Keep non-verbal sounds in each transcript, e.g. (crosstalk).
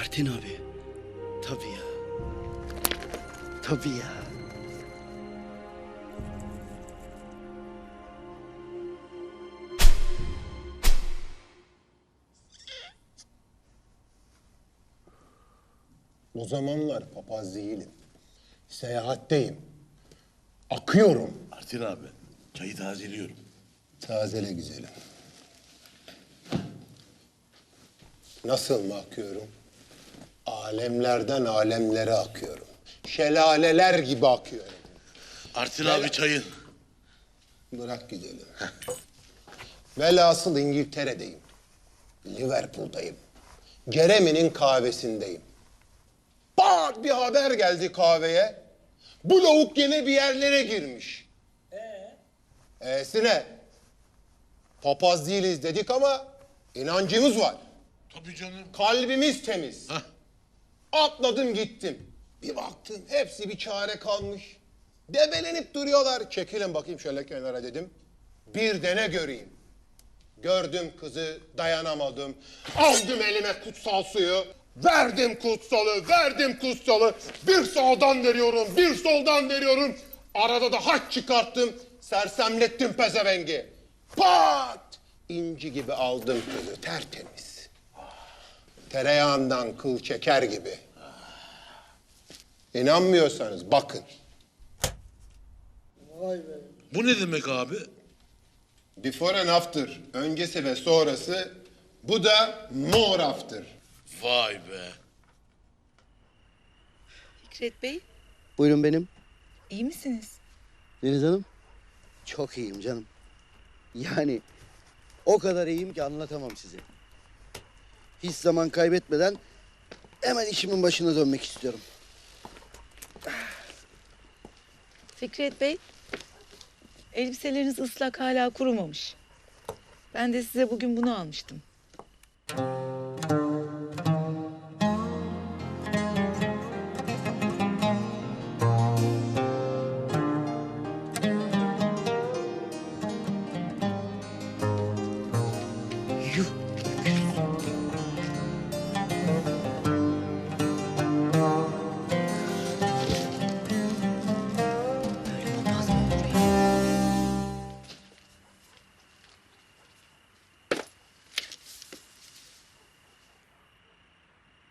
Artin abi. Tabii ya. Tabii ya. O zamanlar papaz değilim. Seyahatteyim. Akıyorum. Artin abi, çayı tazeliyorum. Tazele güzelim. Nasıl mı akıyorum? Alemlerden alemlere akıyorum. Şelaleler gibi akıyorum. Artin Gel- abi çayın. Bırak güzelim. Velhasıl İngiltere'deyim. Liverpool'dayım. Jeremy'nin kahvesindeyim. Pat bir haber geldi kahveye. Bu lavuk gene bir yerlere girmiş. Ee? E'si ne? Papaz değiliz dedik ama inancımız var. Tabii canım. Kalbimiz temiz. Hah. Atladım gittim. Bir baktım hepsi bir çare kalmış. Debelenip duruyorlar. Çekilin bakayım şöyle kenara dedim. Bir de göreyim. Gördüm kızı dayanamadım. Aldım elime kutsal suyu. Verdim kutsalı, verdim kutsalı. Bir sağdan veriyorum, bir soldan veriyorum. Arada da haç çıkarttım. Sersemlettim pezevengi. Pat! İnci gibi aldım kızı tertemiz. Tereyağından kıl çeker gibi. İnanmıyorsanız bakın. Bu ne demek abi? Before and after. Öncesi ve sonrası. Bu da more after. Vay be. Fikret Bey, Buyurun benim. iyi misiniz? Deniz Hanım. Çok iyiyim canım. Yani o kadar iyiyim ki anlatamam size. Hiç zaman kaybetmeden hemen işimin başına dönmek istiyorum. Fikret Bey, elbiseleriniz ıslak hala kurumamış. Ben de size bugün bunu almıştım.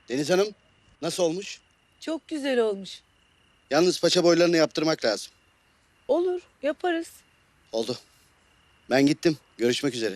Deniz Hanım, nasıl olmuş? Çok güzel olmuş. Yalnız paça boylarını yaptırmak lazım. Olur, yaparız. Oldu. Ben gittim. Görüşmek üzere.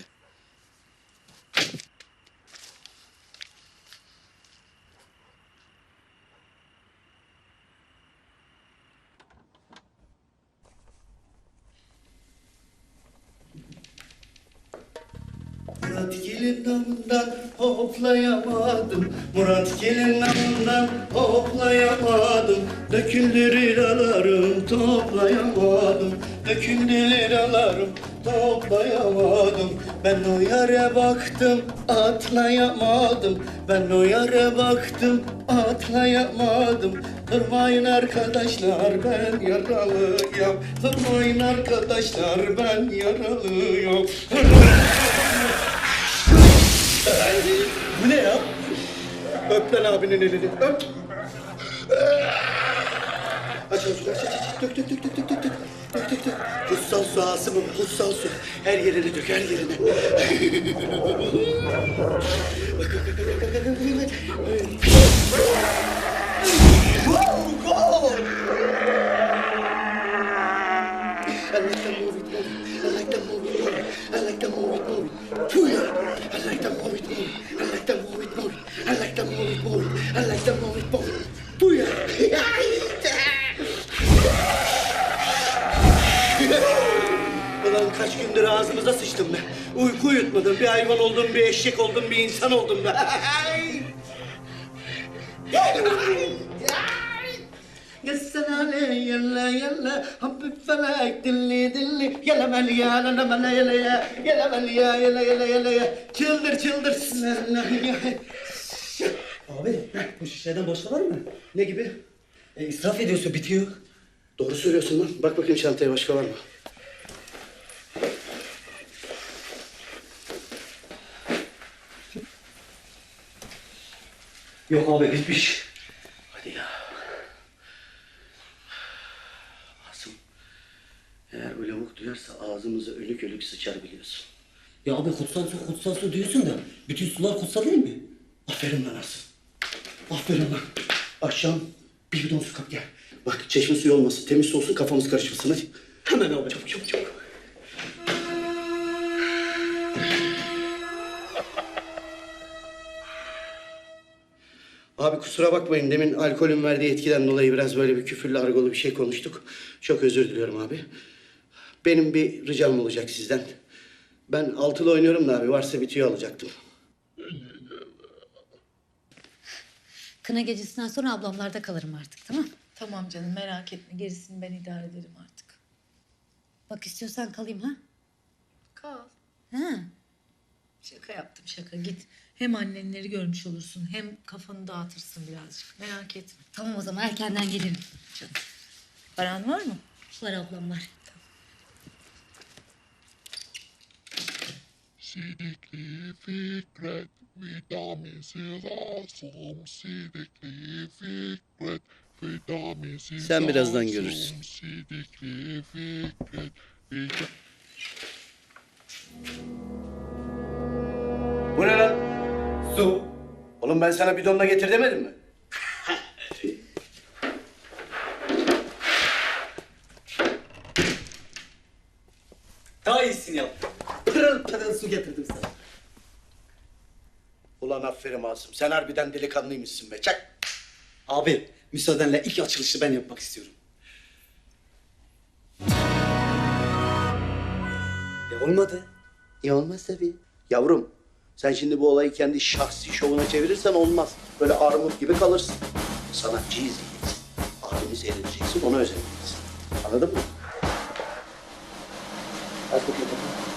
Murat gelin namından hoplayamadım. Murat gelin namından hoplayamadım. Döküldü liralarım toplayamadım. Döküldü liralarım toplayamadım. Ben o yere baktım atlayamadım. Ben o yere baktım atlayamadım. Durmayın arkadaşlar ben yaralıyım. Durmayın arkadaşlar ben yaralıyım (laughs) Bu ne ya? Öp lan abinin elini, öp. Aç aç aç aç. Dök dök dök dök dök dök dök. Dök dök. Kutsal su Asım'ım, kutsal su. Her yerine dök, her yerine. Bak bak bak bak bak bak bak. Wow! I like that movie, movie. I like that movie, movie. I like that movie, movie. I like I like that movie, movie. I like that movie, movie. I like that movie, movie. Tuya! Ulan kaç gündür ağzımıza sıçtım be. Uyku uyutmadım. Bir hayvan oldum, bir eşek oldum, bir insan oldum be yesenale yalla yalla يسن علي يلا يلا حب فلك دلي دلي يلا مليا يلا مليا يلا يلا مليا يلا يلا يلا çıldır çıldır. Abi bu şişeden boşta var mı? Ne gibi? E, israf ediyorsun bitiyor. Doğru söylüyorsun lan. Bak bakayım çantaya başka var mı? Yok abi bitmiş. Hadi ya. Eğer bu lavuk duyarsa ağzımıza ölük ölük sıçar biliyorsun. Ya abi kutsal su kutsal su diyorsun da bütün sular kutsal değil mi? Aferin lan Asım. Aferin lan. Akşam bir bidon su kap gel. Bak çeşme suyu olmasın. Temiz su olsun kafamız karışmasın hadi. Hemen abi. Çabuk çabuk çabuk. Abi kusura bakmayın demin alkolün verdiği etkiden dolayı biraz böyle bir küfürlü argolu bir şey konuştuk. Çok özür diliyorum abi. Benim bir ricam olacak sizden. Ben altılı oynuyorum da abi varsa bir tüyo alacaktım. Kına gecesinden sonra ablamlarda kalırım artık tamam Tamam canım merak etme gerisini ben idare ederim artık. Bak istiyorsan kalayım ha? Kal. Ha. Şaka yaptım şaka git. Hem annenleri görmüş olursun hem kafanı dağıtırsın birazcık. Merak etme. Tamam o zaman erkenden gelirim. Canım. Paran var mı? Var ablam var. Sidikli Fikret vitaminsiz asum Sidikli Fikret vitaminsiz Sen birazdan görürsün. Sidikli Fikret vitaminsiz Bu ne lan? Su. Oğlum ben sana bidonla getir demedim mi? Daha iyisini yap. Pırıl pırıl su getirdim sana. Ulan aferin Asım. Sen harbiden delikanlıymışsın be. Çak. Abi müsaadenle ilk açılışı ben yapmak istiyorum. E olmadı. Ya olmaz tabii. Yavrum sen şimdi bu olayı kendi şahsi şovuna çevirirsen olmaz. Böyle armut gibi kalırsın. Sanatçıyı izleyeceksin. Abimiz eğleneceksin, onu özeneceksin. Anladın mı? Hadi bakalım.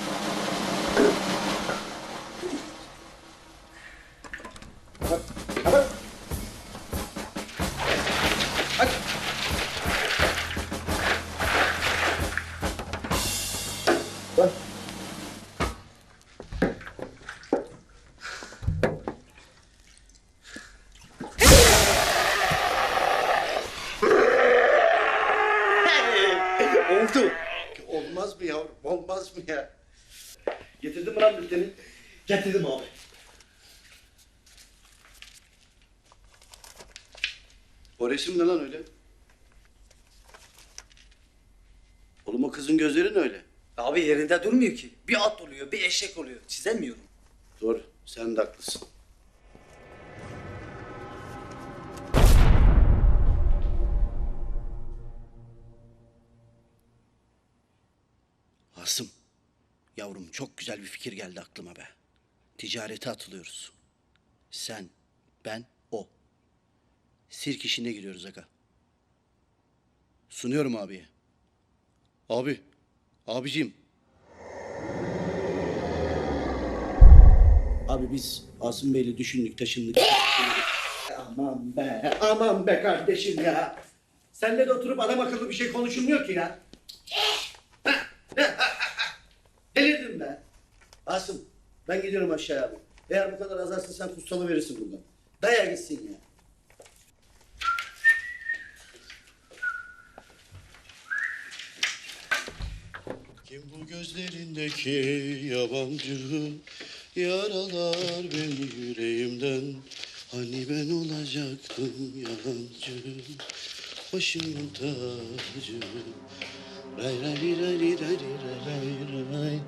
Bülteni? Getirdim abi. O resim ne lan öyle? Oğlum o kızın gözleri ne öyle? Abi yerinde durmuyor ki. Bir at oluyor, bir eşek oluyor. Çizemiyorum. Doğru, sen de haklısın. Yavrum çok güzel bir fikir geldi aklıma be. Ticarete atılıyoruz. Sen, ben, o. Sirk işine giriyoruz aga. Sunuyorum abiye. Abi, abiciğim Abi biz Asım Bey'le düşündük, taşındık. aman be, aman be kardeşim ya. Senle de oturup adam akıllı bir şey konuşulmuyor ki ya. Asım, ben gidiyorum aşağıya abi. Eğer bu kadar azarsın sen kutsalı verirsin buradan. Daya gitsin ya. Kim bu gözlerindeki yabancı yaralar beni yüreğimden Hani ben olacaktım yalancı başımın tacı Ray ray ray ray ray ray ray ray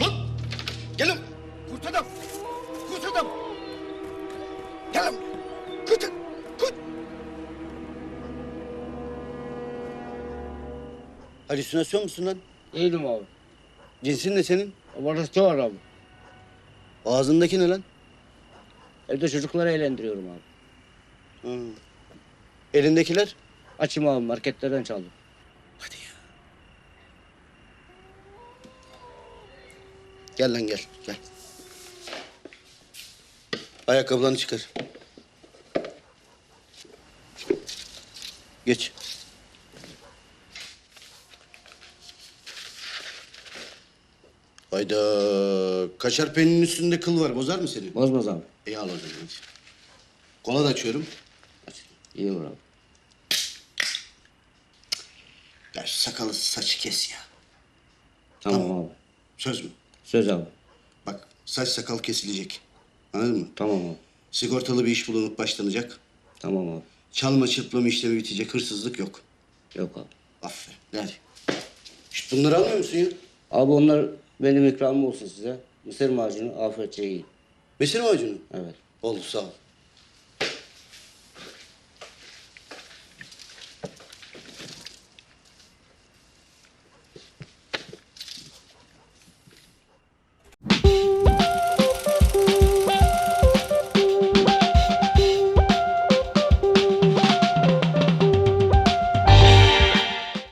Lan! Gelin! Kurt adam! Kurt adam! Gelin! Kurt! Kurt! Halüsinasyon musun lan? Değilim abi. Cinsin ne senin? Abartı var abi. Ağzındaki ne lan? Evde çocukları eğlendiriyorum abi. Ha. Elindekiler? Açım abi marketlerden çaldım. Hadi ya. Gel lan gel, gel. Ayakkabılarını çıkar. Geç. Hayda. Kaşar peyninin üstünde kıl var. Bozar mı seni? Bozmaz abi. İyi al o zaman. Kola da açıyorum. Aç. İyi olur abi. Ya şu sakalı saçı kes ya. Tamam, abi. Söz mü? Söz abi. Bak saç sakal kesilecek. Anladın mı? Tamam abi. Sigortalı bir iş bulunup başlanacak. Tamam abi. Çalma çırplama işlemi bitecek. Hırsızlık yok. Yok abi. Aferin. Hadi. Şşt, bunları almıyor musun ya? Abi onlar benim ikramım olsun size. Mısır macunu afiyetçe yiyin. Mesir macunu. Evet. Oldu sağ ol.